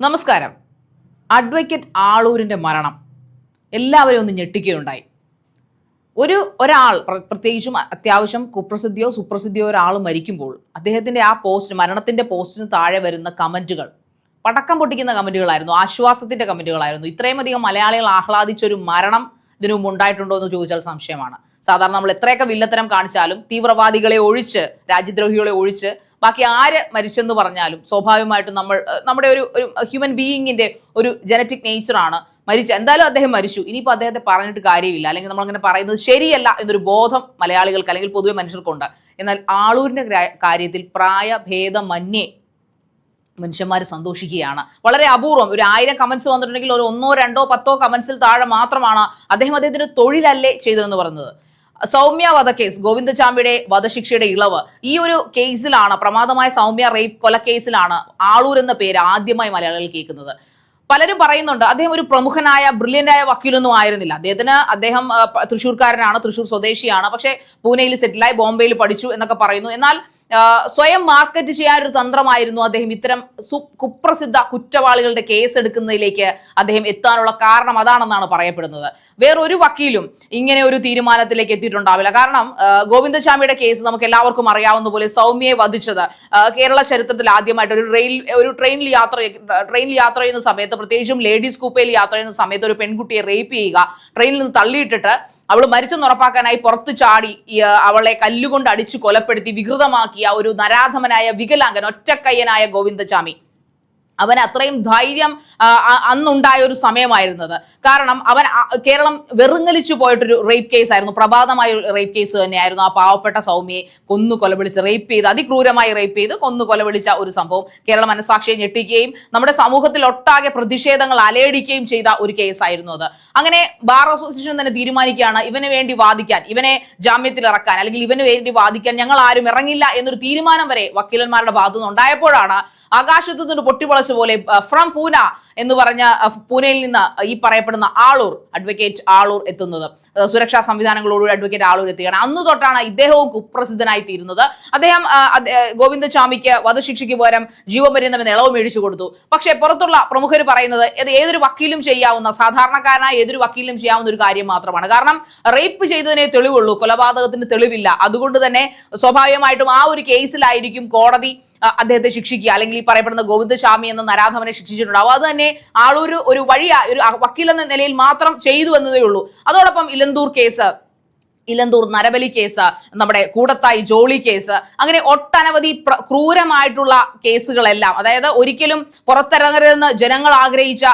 നമസ്കാരം. അഡ്വക്കേറ്റ് ആളൂരിന്റെ മരണം. എല്ലാവരും ഒന്ന് ഞെട്ടിക്കുകയുണ്ടായി. ഒരു ഒരാൾ പ്ര- പ്രത്യേകിച്ചും അത്യാവശ്യം കുപ്രസിദ്ധിയോ സുപ്രസിദ്ധിയോ ഒരാൾ മരിക്കുമ്പോൾ അദ്ദേഹത്തിന്റെ ആ പോസ്റ്റ് മരണത്തിന്റെ പോസ്റ്റിന് താഴെ വരുന്ന കമന്റുകൾ പടക്കം പൊട്ടിക്കുന്ന കമന്റുകളായിരുന്നു ആശ്വാസത്തിന്റെ കമന്റുകളായിരുന്നു ഇത്രയും അധികം മലയാളികൾ ആഹ്ലാദിച്ചൊരു മരണം ഇതിനു മുമ്പ് ഉണ്ടായിട്ടുണ്ടോ എന്ന് ചോദിച്ചാൽ സംശയമാണ്. സാധാരണ നമ്മൾ എത്രയൊക്കെ വില്ലത്തരം കാണിച്ചാലും തീവ്രവാദികളെ ഒഴിച്ച് രാജ്യദ്രോഹികളെ ഒഴിച്ച് ബാക്കി ആര് മരിച്ചെന്ന് പറഞ്ഞാലും സ്വാഭാവികമായിട്ടും നമ്മൾ നമ്മുടെ ഒരു ഒരു ഹ്യൂമൻ ബീയിങ്ങിന്റെ ഒരു ജനറ്റിക് നേച്ചറാണ് മരിച്ചു എന്തായാലും അദ്ദേഹം മരിച്ചു. ഇനിയിപ്പോൾ അദ്ദേഹത്തെ പറഞ്ഞിട്ട് കാര്യമില്ല. അല്ലെങ്കിൽ നമ്മളങ്ങനെ പറയുന്നത് ശരിയല്ല എന്നൊരു ബോധം മലയാളികൾക്ക് അല്ലെങ്കിൽ പൊതുവെ മനുഷ്യർക്കുണ്ട്. എന്നാൽ ആളൂരിന്റെ കാര്യത്തിൽ പ്രായഭേദമന്യേ മനുഷ്യന്മാർ സന്തോഷിക്കുകയാണ്. വളരെ അപൂർവം. ഒരു ആയിരം കമൻസ് വന്നിട്ടുണ്ടെങ്കിൽ ഒരു ഒന്നോ രണ്ടോ പത്തോ കമൻസിൽ താഴെ മാത്രമാണ് അദ്ദേഹം അദ്ദേഹത്തിന്റെ തൊഴിലല്ലേ ചെയ്തതെന്ന് പറയുന്നത് സൗമ്യ വധക്കേസ് ഗോവിന്ദചാമിയുടെ വധശിക്ഷയുടെ ഇളവ്. ഈ ഒരു കേസിലാണ് പ്രമാദമായ സൗമ്യ റേപ്പ് കൊല കേസിലാണ് ആളൂർ എന്ന പേര് ആദ്യമായി മലയാളികൾ കേൾക്കുന്നത്. പലരും പറയുന്നുണ്ട് അദ്ദേഹം ഒരു പ്രമുഖനായ ബ്രില്യന്റായ വക്കീലൊന്നും ആയിരുന്നില്ല. അദ്ദേഹത്തിന് അദ്ദേഹം തൃശ്ശൂർക്കാരനാണ് തൃശ്ശൂർ സ്വദേശിയാണ്. പക്ഷേ പൂനെയിൽ സെറ്റിലായി ബോംബെയിൽ പഠിച്ചു എന്നൊക്കെ പറയുന്നു. എന്നാൽ സ്വയം മാർക്കറ്റ് ചെയ്യാൻ ഒരു തന്ത്രമായിരുന്നു അദ്ദേഹം ഇത്തരം കുപ്രസിദ്ധ കുറ്റവാളികളുടെ കേസ് എടുക്കുന്നതിലേക്ക് അദ്ദേഹം എത്താനുള്ള കാരണം അതാണെന്നാണ് പറയപ്പെടുന്നത്. വേറൊരു വക്കീലും ഇങ്ങനെ ഒരു തീരുമാനത്തിലേക്ക് എത്തിയിട്ടുണ്ടാവില്ല. കാരണം ഗോവിന്ദസ്വാമിയുടെ കേസ് നമുക്ക് എല്ലാവർക്കും അറിയാവുന്ന പോലെ സൗമ്യയെ വധിച്ചത് കേരള ചരിത്രത്തിൽ ആദ്യമായിട്ട് ഒരു റെയിൽ ഒരു ട്രെയിനിൽ യാത്ര ട്രെയിനിൽ യാത്ര ചെയ്യുന്ന സമയത്ത് പ്രത്യേകിച്ചും ലേഡീസ് കൂപ്പയിൽ യാത്ര ചെയ്യുന്ന സമയത്ത് ഒരു പെൺകുട്ടിയെ റേപ്പ് ചെയ്യുക ട്രെയിനിൽ നിന്ന് തള്ളിയിട്ടിട്ട് അവൾ മരിച്ചെന്ന് ഉറപ്പാക്കാനായി പുറത്തു ചാടി അവളെ കല്ലുകൊണ്ട് അടിച്ചു കൊലപ്പെടുത്തി വികൃതമാക്കിയ ഒരു നരാധമനായ വികലാംഗൻ ഒറ്റക്കയ്യനായ ഗോവിന്ദചാമി. അവൻ അത്രയും ധൈര്യം അന്നുണ്ടായ ഒരു സമയമായിരുന്നത്. കാരണം അവൻ കേരളം വെറുങ്ങലിച്ചു പോയിട്ടൊരു റേപ്പ് കേസ് ആയിരുന്നു. പ്രഭാതമായ ഒരു റേപ്പ് കേസ് തന്നെയായിരുന്നു. ആ പാവപ്പെട്ട സൗമ്യയെ കൊന്നു കൊലവിളിച്ച് റേപ്പ് ചെയ്ത് അതിക്രൂരമായി റേപ്പ് ചെയ്ത് കൊന്നു കൊലവിളിച്ച ഒരു സംഭവം കേരള മനസാക്ഷിയെ ഞെട്ടിക്കുകയും നമ്മുടെ സമൂഹത്തിൽ ഒട്ടാകെ പ്രതിഷേധങ്ങൾ അലയടിക്കുകയും ചെയ്ത ഒരു കേസായിരുന്നു അത്. അങ്ങനെ ബാർ അസോസിയേഷൻ തന്നെ തീരുമാനിക്കുകയാണ് ഇവന് വേണ്ടി വാദിക്കാൻ ഇവനെ ജാമ്യത്തിൽ ഇറക്കാൻ അല്ലെങ്കിൽ ഇവന് വേണ്ടി വാദിക്കാൻ ഞങ്ങൾ ആരും ഇറങ്ങില്ല എന്നൊരു തീരുമാനം വരെ വക്കീലന്മാരുടെ ഭാഗത്തുനിന്ന് ഉണ്ടായപ്പോഴാണ് ആകാശത്തു നിന്ന് പൊട്ടിപ്പൊളച്ച പോലെ ഫ്രം പൂന എന്ന് പറഞ്ഞ പൂനെയിൽ നിന്ന് ഈ പറയപ്പെടുന്ന ആളൂർ അഡ്വക്കേറ്റ് ആളൂർ എത്തുന്നത്. സുരക്ഷാ സംവിധാനങ്ങളോടുകൂടി അഡ്വക്കേറ്റ് ആളൂർ എത്തുകയാണ്. അന്ന് തൊട്ടാണ് ഇദ്ദേഹവും കുപ്രസിദ്ധനായി തീരുന്നത് അദ്ദേഹം ഗോവിന്ദചാമിക്ക് വധശിക്ഷയ്ക്ക് പകരം ജീവപര്യന്തം എന്ന ഇളവ് മേടിച്ചു കൊടുത്തു. പക്ഷേ പുറത്തുള്ള പ്രമുഖർ പറയുന്നത് ഇത് ഏതൊരു വക്കീലും ചെയ്യാവുന്ന സാധാരണക്കാരനായ ഏതൊരു വക്കീലും ചെയ്യാവുന്ന ഒരു കാര്യം മാത്രമാണ്. കാരണം റേപ്പ് ചെയ്തതിനെ തെളിവുള്ളൂ കൊലപാതകത്തിന് തെളിവില്ല. അതുകൊണ്ട് തന്നെ സ്വാഭാവികമായിട്ടും ആ ഒരു കേസിലായിരിക്കും കോടതി അദ്ദേഹത്തെ ശിക്ഷിക്കുക. അല്ലെങ്കിൽ ഈ പറയപ്പെടുന്ന ഗോവിന്ദസ്വാമി എന്ന നരാധവനെ ശിക്ഷിച്ചിട്ടുണ്ടാവും. അത് തന്നെ ആളൊരു ഒരു വഴി ഒരു വക്കീലെന്ന നിലയിൽ മാത്രം ചെയ്തു എന്നതേ ഉള്ളൂ. അതോടൊപ്പം ഇലന്തൂർ കേസ് ഇലന്തൂർ നരബലി കേസ് നമ്മുടെ കൂടത്തായി ജോളി കേസ് അങ്ങനെ ഒട്ടനവധി ക്രൂരമായിട്ടുള്ള കേസുകളെല്ലാം. അതായത് ഒരിക്കലും പുറത്തിറങ്ങരുതെന്ന് ജനങ്ങൾ ആഗ്രഹിച്ച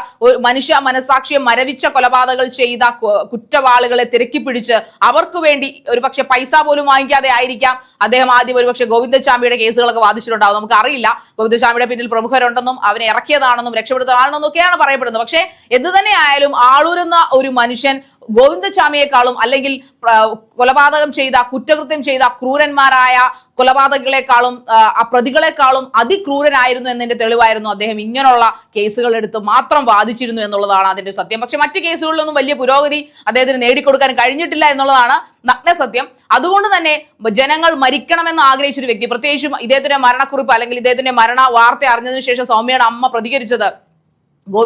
മനുഷ്യ മനസാക്ഷിയെ മരവിച്ച കൊലപാതകൾ ചെയ്ത കുറ്റവാളികളെ തിരക്കി പിടിച്ച് അവർക്ക് വേണ്ടി ഒരുപക്ഷെ പൈസ പോലും വാങ്ങിക്കാതെ ആയിരിക്കാം. അദ്ദേഹം ആദ്യം ഒരുപക്ഷെ ഗോവിന്ദസ്വാമിയുടെ കേസുകളൊക്കെ വാദിച്ചിട്ടുണ്ടാവും. നമുക്ക് അറിയില്ല ഗോവിന്ദസ്വാമിയുടെ പിന്നിൽ പ്രമുഖരുണ്ടെന്നും അവനെ ഇറക്കിയതാണെന്നും രക്ഷപ്പെടുത്തതാണെന്നും ഒക്കെയാണ് പറയപ്പെടുന്നത്. പക്ഷേ എന്ത് തന്നെ ആയാലും ആളൂരുന്ന ഒരു മനുഷ്യൻ ഗോവിന്ദസ്വാമിയെക്കാളും അല്ലെങ്കിൽ കൊലപാതകം ചെയ്ത കുറ്റകൃത്യം ചെയ്ത ക്രൂരന്മാരായ കൊലപാതകളെക്കാളും ആ, പ്രതികളെക്കാളും അതിക്രൂരനായിരുന്നു എന്നതിന്റെ തെളിവായിരുന്നു അദ്ദേഹം ഇങ്ങനെയുള്ള കേസുകൾ എടുത്ത് മാത്രം വാദിച്ചിരുന്നു എന്നുള്ളതാണ് അതിന്റെ സത്യം. പക്ഷെ മറ്റു കേസുകളിലൊന്നും വലിയ പുരോഗതി അദ്ദേഹത്തിന് നേടിക്കൊടുക്കാൻ കഴിഞ്ഞിട്ടില്ല എന്നുള്ളതാണ് നഗ്നസത്യം. അതുകൊണ്ട് തന്നെ ജനങ്ങൾ മരിക്കണമെന്ന് ആഗ്രഹിച്ചൊരു വ്യക്തി പ്രത്യേകിച്ചും ഇദ്ദേഹത്തിന്റെ മരണക്കുറിപ്പ് അല്ലെങ്കിൽ ഇദ്ദേഹത്തിന്റെ മരണ വാർത്ത അറിഞ്ഞതിനു ശേഷം സൗമ്യയുടെ അമ്മ പ്രതികരിച്ചത്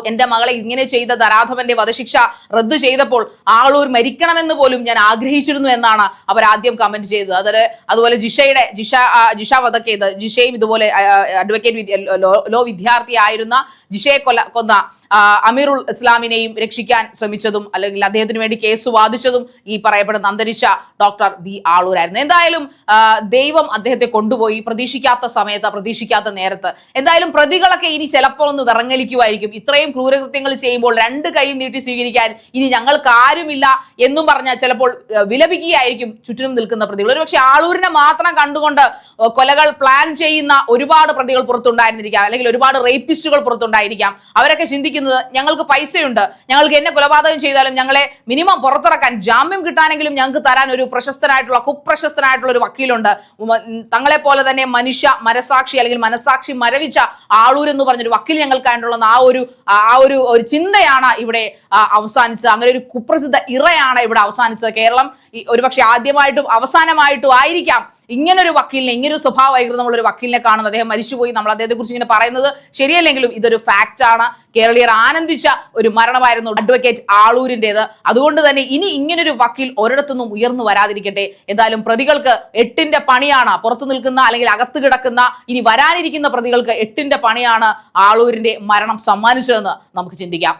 എന്റെ മകളെ ഇങ്ങനെ ചെയ്ത ധരാധവന്റെ വധശിക്ഷ റദ്ദു ചെയ്തപ്പോൾ ആളൂർ മരിക്കണമെന്ന് പോലും ഞാൻ ആഗ്രഹിച്ചിരുന്നു എന്നാണ് അവർ ആദ്യം കമന്റ് ചെയ്തത്. അതിൽ അതുപോലെ ജിഷയുടെ ജിഷ ജിഷ വധക്കേത് ജിഷയും ഇതുപോലെ അഡ്വക്കേറ്റ് ലോ- ലോ വിദ്യാർത്ഥിയായിരുന്ന ജിഷയെ കൊല കൊന്ന അമീറുൽ ഇസ്ലാമിനെയും രക്ഷിക്കാൻ ശ്രമിച്ചതും അല്ലെങ്കിൽ അദ്ദേഹത്തിന് വേണ്ടി കേസ് വാദിച്ചതും ഈ പറയപ്പെടുന്ന അന്തരിച്ച ഡോക്ടർ ബി ആളൂരായിരുന്നു. എന്തായാലും ദൈവം അദ്ദേഹത്തെ കൊണ്ടുപോയി പ്രതീക്ഷിക്കാത്ത സമയത്ത് പ്രതീക്ഷിക്കാത്ത നേരത്ത്. എന്തായാലും പ്രതികളൊക്കെ ഇനി ചിലപ്പോൾ ഒന്ന് വിറങ്ങലിക്കുമായിരിക്കും. ഇത്രയും ക്രൂരകൃത്യങ്ങൾ ചെയ്യുമ്പോൾ രണ്ട് കൈയും നീട്ടി സ്വീകരിക്കാൻ ഇനി ഞങ്ങൾക്ക് ആരുമില്ല എന്നും പറഞ്ഞാൽ ചിലപ്പോൾ വിലപിക്കുകയായിരിക്കും ചുറ്റിനും നിൽക്കുന്ന പ്രതികൾ. ഒരുപക്ഷെ ആളൂരിനെ മാത്രം കണ്ടുകൊണ്ട് കൊലകൾ പ്ലാൻ ചെയ്യുന്ന ഒരുപാട് പ്രതികൾ പുറത്തുണ്ടായിരുന്നിരിക്കാം. അല്ലെങ്കിൽ ഒരുപാട് റേപ്പിസ്റ്റുകൾ പുറത്തുണ്ടായിരിക്കാം. അവരൊക്കെ ചിന്തിക്കുന്നത് ഞങ്ങൾക്ക് പൈസയുണ്ട്. ഞങ്ങൾക്ക് എന്നെ കൊലപാതകം ചെയ്താലും ഞങ്ങളെ മിനിമം പുറത്തിറക്കാൻ ജാമ്യം കിട്ടാനെങ്കിലും ഞങ്ങൾക്ക് തരാൻ ഒരു പ്രശസ്തനായിട്ടുള്ള കുപ്രശസ്തനായിട്ടുള്ള ഒരു വക്കീലുണ്ട് തങ്ങളെ പോലെ തന്നെ മനുഷ്യ മനസാക്ഷി അല്ലെങ്കിൽ മനസാക്ഷി മരവിച്ച ആളൂർ എന്ന് പറഞ്ഞൊരു വക്കീൽ ഞങ്ങൾക്കായിട്ടുള്ള ആ ഒരു ആ ഒരു ഒരു ചിന്തയാണ് ഇവിടെ അവസാനിച്ചത്. അങ്ങനെ ഒരു കുപ്രസിദ്ധ ഇറയാണ് ഇവിടെ അവസാനിച്ചത്. കേരളം ഒരുപക്ഷെ ആദ്യമായിട്ടും അവസാനമായിട്ടും ആയിരിക്കാം ഇങ്ങനൊരു വക്കീലിനെ ഇങ്ങനൊരു സ്വഭാവ വൈകൃതമുള്ള ഒരു വക്കീലിനെ കാണുന്നത്. അദ്ദേഹം മരിച്ചുപോയി. നമ്മൾ അദ്ദേഹത്തെ കുറിച്ച് ഇങ്ങനെ പറയുന്നത് ശരിയല്ലെങ്കിലും ഇതൊരു ഫാക്റ്റ് ആണ്. ആനന്ദിച്ച ഒരു മരണമായിരുന്നു അഡ്വക്കേറ്റ് ആളൂരിന്റെത് അതുകൊണ്ട് തന്നെ ഇനി ഇങ്ങനൊരു വക്കീൽ ഒരിടത്തുനിന്നും ഉയർന്നു വരാതിരിക്കട്ടെ. എന്തായാലും പ്രതികൾക്ക് എട്ടിന്റെ പണിയാണ് പുറത്തു നിൽക്കുന്ന അല്ലെങ്കിൽ അകത്ത് കിടക്കുന്ന ഇനി വരാനിരിക്കുന്ന പ്രതികൾക്ക് എട്ടിന്റെ പണിയാണ് ആളൂരിന്റെ മരണം സമ്മാനിച്ചതെന്ന് നമുക്ക് ചിന്തിക്കാം.